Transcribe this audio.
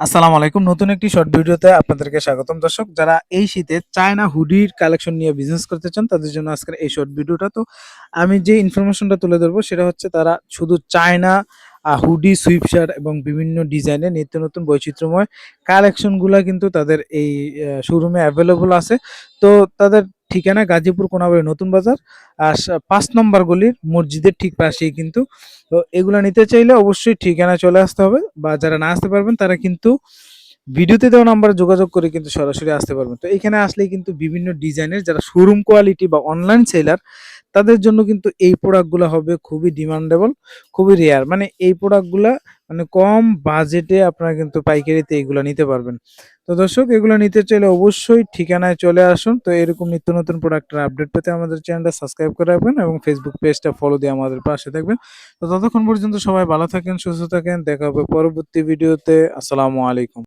আসসালামু আলাইকুম। নতুন একটি শর্ট ভিডিওতে আপনাদেরকে স্বাগতম। দর্শক, যারা এই শীতে চায়না হুডির কালেকশন নিয়ে বিজনেস করতে চান, তাদের জন্য আজকের এই শর্ট ভিডিওটা। তো আমি যে ইনফরমেশনটা তুলে ধরবো, সেটা হচ্ছে তারা শুধু চায়না হুডি সুইপশার্ট এবং বিভিন্ন ডিজাইনের নিত্য নতুন বৈচিত্র্যময় কালেকশনগুলো কিন্তু তাদের এই শোরুমে অ্যাভেলেবল আছে। তো তাদের ঠিকানা গাজীপুর কোনাবাড়ি নতুন বাজার আর পাঁচ নম্বর গলির মসজিদের ঠিক পাশেই কিন্তু। তো এগুলো নিতে চাইলে অবশ্যই ঠিকানা চলে আসতে হবে বা যারা না আসতে পারবেন তারা কিন্তু ভিডিওতে দেওয়া নাম্বারে যোগাযোগ করে কিন্তু সরাসরি আসতে পারবেন। তো এখানে আসলেই কিন্তু বিভিন্ন ডিজাইনের যারা শোরুম কোয়ালিটি বা অনলাইন সেলার তাদের জন্য কিন্তু এই প্রোডাক্টগুলো হবে খুবই ডিমান্ডেবল খুবই রেয়ার মানে এই প্রোডাক্টগুলা মানে কম বাজেটে আপনারা কিন্তু পাইকারিতে এইগুলো নিতে পারবেন। তো দর্শক, এগুলো নিতে চাইলে অবশ্যই ঠিকানায় চলে আসুন। তো এরকম নিত্য নতুন প্রোডাক্টের আপডেট পেতে আমাদের চ্যানেলটা সাবস্ক্রাইব করে রাখবেন এবং ফেসবুক পেজটা ফলো দিয়ে আমাদের পাশে থাকবেন। তো ততক্ষণ পর্যন্ত সবাই ভালো থাকেন, সুস্থ থাকেন। দেখা হবে পরবর্তী ভিডিওতে আসসালামু আলাইকুম।